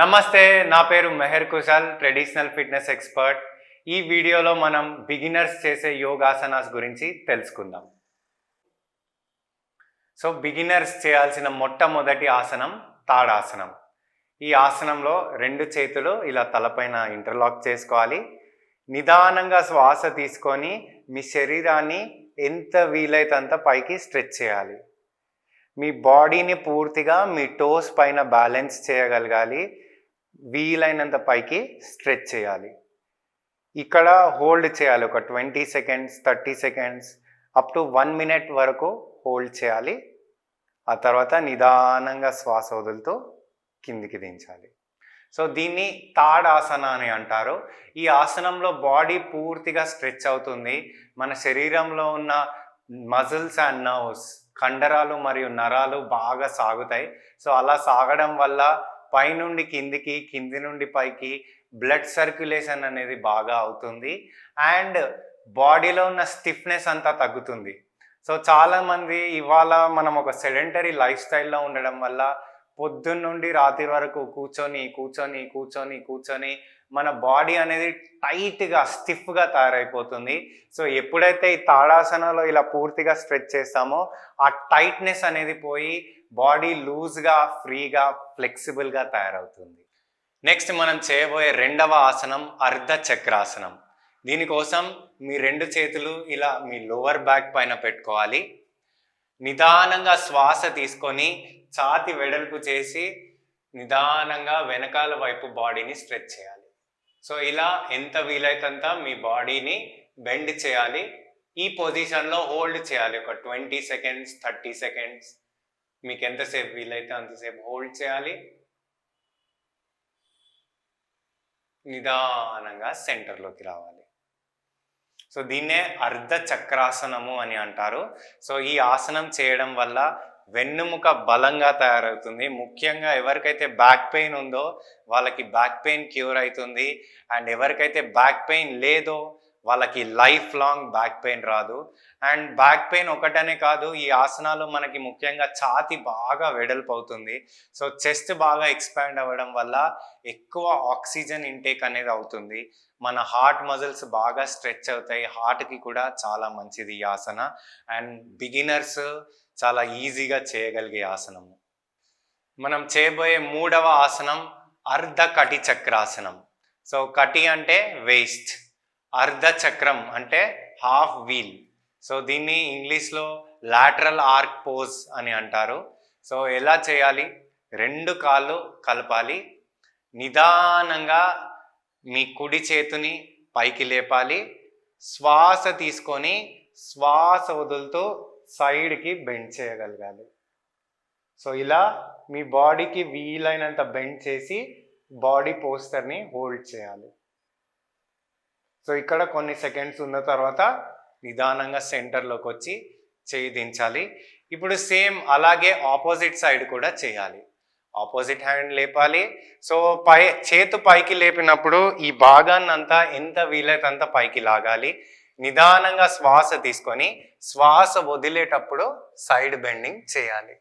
నమస్తే నా పేరు Mehar Kushal traditional fitness expert. ఈ వీడియోలో మనం బిగినర్స్ చేసే యోగాసనాస్ గురించి తెలుసుకుందాం. సో బిగినర్స్ చేయాల్సిన మొట్టమొదటి ఆసనం తాడాసనం. ఈ ఆసనంలో రెండు చేతులు ఇలా తలపైన ఇంటర్లాక్ చేసుకోవాలి. నిదానంగా శ్వాస తీసుకొని మీ శరీరాన్ని ఎంత వీలైతే అంత పైకి స్ట్రెచ్ చేయాలి. మీ బాడీని పూర్తిగా మీ టోస్ పైన బ్యాలెన్స్ చేయగలగాలి. వీలైనంత పైకి స్ట్రెచ్ చేయాలి. ఇక్కడ హోల్డ్ చేయాలి. ఒక twenty seconds thirty seconds up to one minute వరకు హోల్డ్ చేయాలి. ఆ తర్వాత నిదానంగా శ్వాస వదులుతూ కిందికి దించాలి. సో దీన్ని తాడాసన అని అంటారు. ఈ ఆసనంలో బాడీ పూర్తిగా స్ట్రెచ్ అవుతుంది. మన శరీరంలో ఉన్న మజిల్స్ అండ్ నర్వ్స్ కండరాలు మరియు నరాలు బాగా సాగుతాయి. సో అలా సాగడం వల్ల పైనుండి కిందికి కింది నుండి పైకి బ్లడ్ సర్క్యులేషన్ అనేది బాగా అవుతుంది. అండ్ బాడీలో ఉన్న స్టిఫ్నెస్ అంతా తగ్గుతుంది. సో చాలామంది ఇవాళ మనం ఒక సెడెంటరీ లైఫ్ స్టైల్లో ఉండడం వల్ల పొద్దున్న నుండి రాత్రి వరకు కూర్చొని కూర్చొని కూర్చొని కూర్చొని మన బాడీ అనేది టైట్గా స్టిఫ్గా తయారైపోతుంది. సో ఎప్పుడైతే ఈ తాడాసనలో ఇలా పూర్తిగా స్ట్రెచ్ చేస్తామో ఆ టైట్నెస్ అనేది పోయి బాడీ లూజ్గా ఫ్రీగా ఫ్లెక్సిబుల్గా తయారవుతుంది. నెక్స్ట్ మనం చేయబోయే రెండవ ఆసనం అర్ధ చక్రాసనం. దీనికోసం మీ రెండు చేతులు ఇలా మీ లోవర్ బ్యాక్ పైన పెట్టుకోవాలి. నిదానంగా శ్వాస తీసుకొని ఛాతి వెడల్పు చేసి నిదానంగా వెనకాల వైపు బాడీని స్ట్రెచ్ చేయాలి. సో ఇలా ఎంత వీలైతంత మీ బాడీని బెండ్ చేయాలి. ఈ పొజిషన్లో హోల్డ్ చేయాలి. ఒక ట్వంటీ సెకండ్స్ థర్టీ సెకండ్స్. మీకు ఎంతసేపు వీలైతే అంతసేపు హోల్డ్ చేయాలి. నిదానంగా సెంటర్లోకి రావాలి. సో దీన్నే అర్ధ చక్రాసనము అని అంటారు. సో ఈ ఆసనం చేయడం వల్ల వెన్నుముక బలంగా తయారవుతుంది. ముఖ్యంగా ఎవరికైతే బ్యాక్ పెయిన్ ఉందో వాళ్ళకి బ్యాక్ పెయిన్ క్యూర్ అవుతుంది. అండ్ ఎవరికైతే బ్యాక్ పెయిన్ లేదో వాళ్ళకి లైఫ్ లాంగ్ బ్యాక్ పెయిన్ రాదు. అండ్ బ్యాక్ పెయిన్ ఒకటనే కాదు ఈ ఆసనాలు మనకి ముఖ్యంగా ఛాతి బాగా వెడల్పు అవుతుంది. సో చెస్ట్ బాగా ఎక్స్పాండ్ అవ్వడం వల్ల ఎక్కువ ఆక్సిజన్ ఇంటేక్ అనేది అవుతుంది. మన హార్ట్ మజిల్స్ బాగా స్ట్రెచ్ అవుతాయి. హార్ట్కి కూడా చాలా మంచిది ఈ ఆసన. అండ్ బిగినర్స్ చాలా ఈజీగా చేయగలిగే ఆసనము మనం చేయబోయే మూడవ ఆసనం అర్ధ కటి చక్రాసనం. సో కటి అంటే వేస్ట్ అర్ధ చక్రం అంటే హాఫ్ వీల్. సో దీన్ని ఇంగ్లీష్లో లాటరల్ ఆర్క్ పోజ్ అని అంటారు. సో ఎలా చేయాలి? రెండు కాళ్ళు కలపాలి. నిదానంగా మీ కుడి చేతిని పైకి లేపాలి. శ్వాస తీసుకొని శ్వాస వదులుతూ సైడ్కి బెండ్ చేయగలగాలి. సో ఇలా మీ బాడీకి వీలైనంత బెండ్ చేసి బాడీ పోస్టర్ని హోల్డ్ చేయాలి. సో ఇక్కడ కొన్ని సెకండ్స్ ఉన్న తర్వాత నిదానంగా సెంటర్లోకి వచ్చి చేయి దించాలి. ఇప్పుడు సేమ్ అలాగే ఆపోజిట్ సైడ్ కూడా చేయాలి. ఆపోజిట్ హ్యాండ్ లేపాలి. సో పై చేతు పైకి లేపినప్పుడు ఈ భాగాన్ని అంతా ఎంత వీలైతే అంత పైకి లాగాలి. నిదానంగా శ్వాస తీసుకొని శ్వాస వదిలేటప్పుడు సైడ్ బెండింగ్ చేయాలి.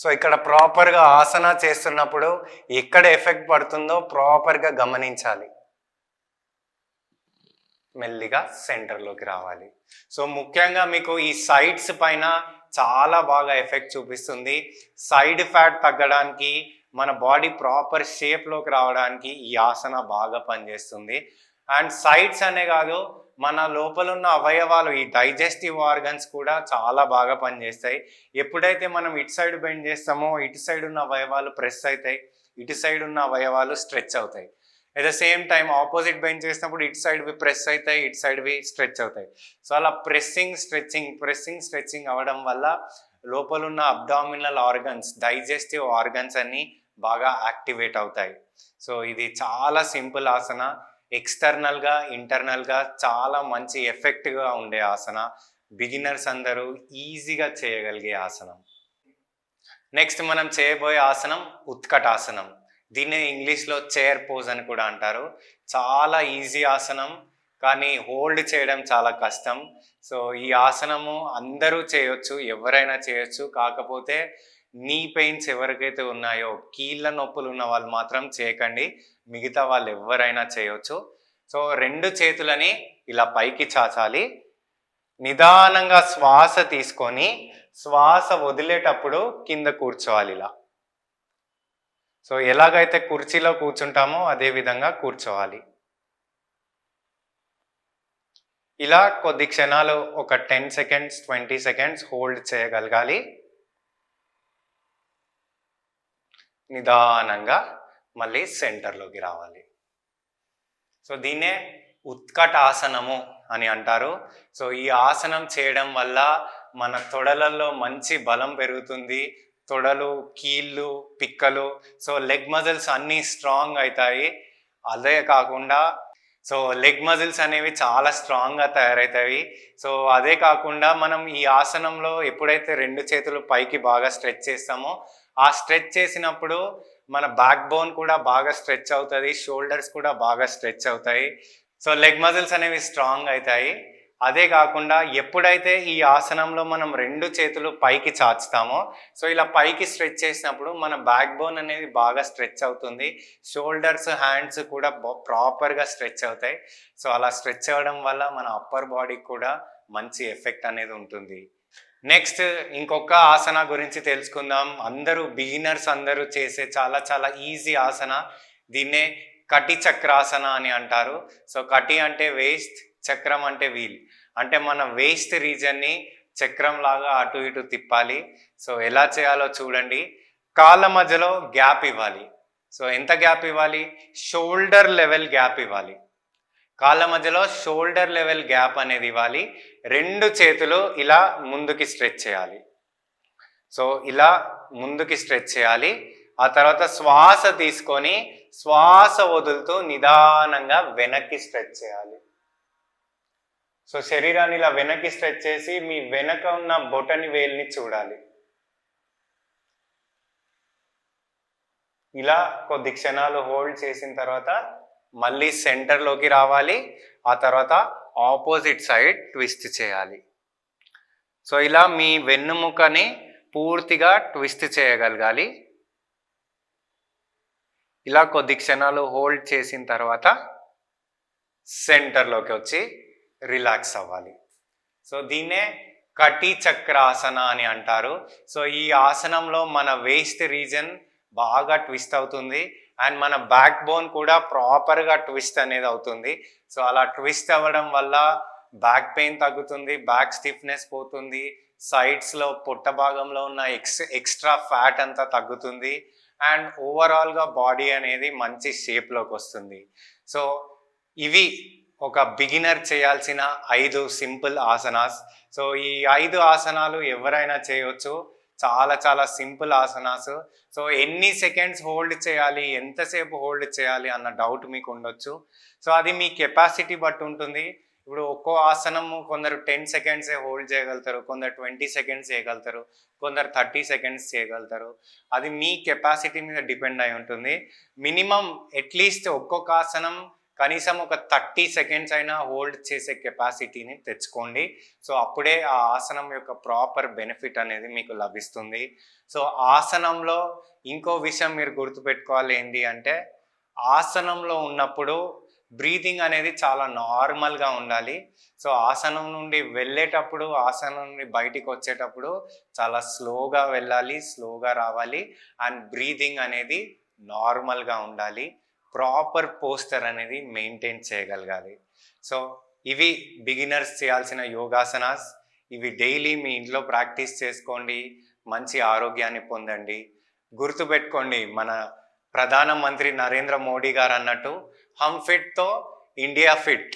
సో ఇక్కడ ప్రాపర్గా ఆసన చేస్తున్నప్పుడు ఎక్కడ ఎఫెక్ట్ పడుతుందో ప్రాపర్గా గమనించాలి. మెల్లిగా సెంటర్లోకి రావాలి. సో ముఖ్యంగా మీకు ఈ సైడ్స్ పైన చాలా బాగా ఎఫెక్ట్ చూపిస్తుంది. సైడ్ ఫ్యాట్ తగ్గడానికి మన బాడీ ప్రాపర్ షేప్లోకి రావడానికి ఈ ఆసన బాగా పనిచేస్తుంది. అండ్ సైడ్స్ అనే కాదు మన లోపల ఉన్న అవయవాలు ఈ డైజెస్టివ్ ఆర్గన్స్ కూడా చాలా బాగా పనిచేస్తాయి. ఎప్పుడైతే మనం ఇటు సైడ్ బెండ్ చేస్తామో ఇటు సైడ్ ఉన్న అవయవాలు ప్రెస్ అవుతాయి. ఇటు సైడ్ ఉన్న అవయవాలు స్ట్రెచ్ అవుతాయి. At the same time opposite bench చేసినప్పుడు ఇటు సైడ్వి ప్రెస్ అవుతాయి ఇటు సైడ్వి స్ట్రెచ్ అవుతాయి. సో అలా ప్రెస్సింగ్ స్ట్రెచ్చింగ్ ప్రెస్సింగ్ స్ట్రెచ్చింగ్ అవ్వడం వల్ల లోపల ఉన్న అబ్డామినల్ ఆర్గన్స్ డైజెస్టివ్ ఆర్గన్స్ అన్నీ బాగా యాక్టివేట్ అవుతాయి. సో ఇది చాలా సింపుల్ ఆసన. ఎక్స్టర్నల్గా ఇంటర్నల్గా చాలా మంచి ఎఫెక్ట్గా ఉండే ఆసన. బిగినర్స్ అందరూ ఈజీగా చేయగలిగే ఆసనం. నెక్స్ట్ మనం చేయబోయే ఆసనం ఉత్కటాసనం. దీన్ని ఇంగ్లీష్లో చైర్ పోజ్ అని కూడా అంటారు. చాలా ఈజీ ఆసనం కానీ హోల్డ్ చేయడం చాలా కష్టం. సో ఈ ఆసనము అందరూ చేయొచ్చు ఎవరైనా చేయొచ్చు. కాకపోతే నీ పెయిన్స్ ఎవరికైతే ఉన్నాయో కీళ్ళ నొప్పులు ఉన్న వాళ్ళు మాత్రం చేయకండి. మిగతా వాళ్ళు ఎవరైనా చేయొచ్చు. సో రెండు చేతులని ఇలా పైకి చాచాలి. నిదానంగా శ్వాస తీసుకొని శ్వాస వదిలేటప్పుడు కింద కూర్చోవాలి ఇలా. సో ఎలాగైతే కుర్చీలో కూర్చుంటామో అదే విధంగా కూర్చోవాలి. ఇలా కొద్ది క్షణాలు ఒక ten seconds twenty seconds hold చేయగలగాలి. నిదానంగా మళ్ళీ సెంటర్లోకి రావాలి. సో దీన్నే ఉత్కట ఆసనము అని అంటారు. సో ఈ ఆసనం చేయడం వల్ల మన తొడలలో మంచి బలం పెరుగుతుంది. తొడలు కీళ్ళు పిక్కలు సో లెగ్ మజిల్స్ అన్నీ స్ట్రాంగ్ అవుతాయి. అదే కాకుండా సో లెగ్ మజిల్స్ అనేవి చాలా స్ట్రాంగ్గా తయారవుతాయి. సో అదే కాకుండా మనం ఈ ఆసనంలో ఎప్పుడైతే రెండు చేతులు పైకి బాగా స్ట్రెచ్ చేస్తామో ఆ స్ట్రెచ్ చేసినప్పుడు మన బ్యాక్ బోన్ కూడా బాగా స్ట్రెచ్ అవుతుంది షోల్డర్స్ కూడా బాగా స్ట్రెచ్ అవుతాయి. సో లెగ్ మజిల్స్ అనేవి స్ట్రాంగ్ అవుతాయి. అదే కాకుండా ఎప్పుడైతే ఈ ఆసనంలో మనం రెండు చేతులు పైకి చాచుతామో సో ఇలా పైకి స్ట్రెచ్ చేసినప్పుడు మన బ్యాక్ బోన్ అనేది బాగా స్ట్రెచ్ అవుతుంది. షోల్డర్స్ హ్యాండ్స్ కూడా ప్రాపర్గా స్ట్రెచ్ అవుతాయి. సో అలా స్ట్రెచ్ అవ్వడం వల్ల మన అప్పర్ బాడీకి కూడా మంచి ఎఫెక్ట్ అనేది ఉంటుంది. నెక్స్ట్ ఇంకొక ఆసన గురించి తెలుసుకుందాం. అందరూ బిగినర్స్ అందరూ చేసే చాలా చాలా ఈజీ ఆసన దీన్నే కటి చక్రాసన అని అంటారు. సో కటి అంటే వేస్ట్ చక్రం అంటే వీల్. అంటే మన వేస్ట్ రీజన్ని చక్రం లాగా అటు ఇటు తిప్పాలి. సో ఎలా చేయాలో చూడండి. కాళ్ళ మధ్యలో గ్యాప్ ఇవ్వాలి. సో ఎంత గ్యాప్ ఇవ్వాలి? షోల్డర్ లెవెల్ గ్యాప్ ఇవ్వాలి. కాళ్ళ మధ్యలో షోల్డర్ లెవెల్ గ్యాప్ అనేది ఇవ్వాలి. రెండు చేతులు ఇలా ముందుకి స్ట్రెచ్ చేయాలి. సో ఇలా ముందుకి స్ట్రెచ్ చేయాలి. ఆ తర్వాత శ్వాస తీసుకొని శ్వాస వదులుతూ నిదానంగా వెనక్కి స్ట్రెచ్ చేయాలి. సో శరీరాన్ని ఇలా వెనక్కి స్ట్రెచ్ చేసి మీ వెనక ఉన్న బొటని వేల్ని చూడాలి. ఇలా కొద్ది క్షణాలు హోల్డ్ చేసిన తర్వాత మళ్ళీ సెంటర్లోకి రావాలి. ఆ తర్వాత ఆపోజిట్ సైడ్ ట్విస్ట్ చేయాలి. సో ఇలా మీ వెన్నుముకని పూర్తిగా ట్విస్ట్ చేయగలగాలి. ఇలా కొద్ది క్షణాలు హోల్డ్ చేసిన తర్వాత సెంటర్లోకి వచ్చి రిలాక్స్ అవ్వాలి. సో దీన్నే కటి చక్రాసన అని అంటారు. సో ఈ ఆసనంలో మన వేస్ట్ రీజన్ బాగా ట్విస్ట్ అవుతుంది. అండ్ మన బ్యాక్ బోన్ కూడా ప్రాపర్గా ట్విస్ట్ అనేది అవుతుంది. సో అలా ట్విస్ట్ అవ్వడం వల్ల బ్యాక్ పెయిన్ తగ్గుతుంది బ్యాక్ స్టిఫ్నెస్ పోతుంది సైడ్స్లో పొట్ట భాగంలో ఉన్న ఎక్స్ ఎక్స్ట్రా ఫ్యాట్ అంతా తగ్గుతుంది. అండ్ ఓవరాల్గా బాడీ అనేది మంచి షేప్లోకి వస్తుంది. సో ఇవి ఒక బిగినర్ చేయాల్సిన ఐదు సింపుల్ ఆసనాస్. సో ఈ ఐదు ఆసనాలు ఎవరైనా చేయవచ్చు చాలా చాలా సింపుల్ ఆసనాస్. సో ఎన్ని సెకండ్స్ హోల్డ్ చేయాలి ఎంతసేపు హోల్డ్ చేయాలి అన్న డౌట్ మీకు ఉండొచ్చు. సో అది మీ కెపాసిటీ బట్టి ఉంటుంది. ఇప్పుడు ఒక్కో ఆసనము కొందరు టెన్ సెకండ్సే హోల్డ్ చేయగలుగుతారు కొందరు ట్వంటీ సెకండ్స్ చేయగలుగుతారు కొందరు థర్టీ సెకండ్స్ చేయగలుగుతారు. అది మీ కెపాసిటీ మీద డిపెండ్ అయి ఉంటుంది. మినిమం అట్లీస్ట్ ఒక్కొక్క ఆసనం కనీసం ఒక థర్టీ సెకండ్స్ అయినా హోల్డ్ చేసే కెపాసిటీని తెచ్చుకోండి. సో అప్పుడే ఆ ఆసనం యొక్క ప్రాపర్ బెనిఫిట్ అనేది మీకు లభిస్తుంది. సో ఆసనంలో ఇంకో విషయం మీరు గుర్తుపెట్టుకోవాలి ఏంటి అంటే ఆసనంలో ఉన్నప్పుడు బ్రీతింగ్ అనేది చాలా నార్మల్గా ఉండాలి. సో ఆసనం నుండి వెళ్ళేటప్పుడు ఆసనం నుండి బయటికి వచ్చేటప్పుడు చాలా స్లోగా వెళ్ళాలి స్లోగా రావాలి. అండ్ బ్రీతింగ్ అనేది నార్మల్గా ఉండాలి. ప్రాపర్ పోస్టర్ అనేది మెయింటైన్ చేయగలగాలి. సో ఇవి బిగినర్స్ చేయాల్సిన యోగాసనాస్. ఇవి డైలీ మీ ఇంట్లో ప్రాక్టీస్ చేసుకోండి మంచి ఆరోగ్యాన్ని పొందండి. గుర్తుపెట్టుకోండి మన ప్రధానమంత్రి నరేంద్ర మోడీ గారు అన్నట్టు హమ్ ఫిట్తో ఇండియా ఫిట్.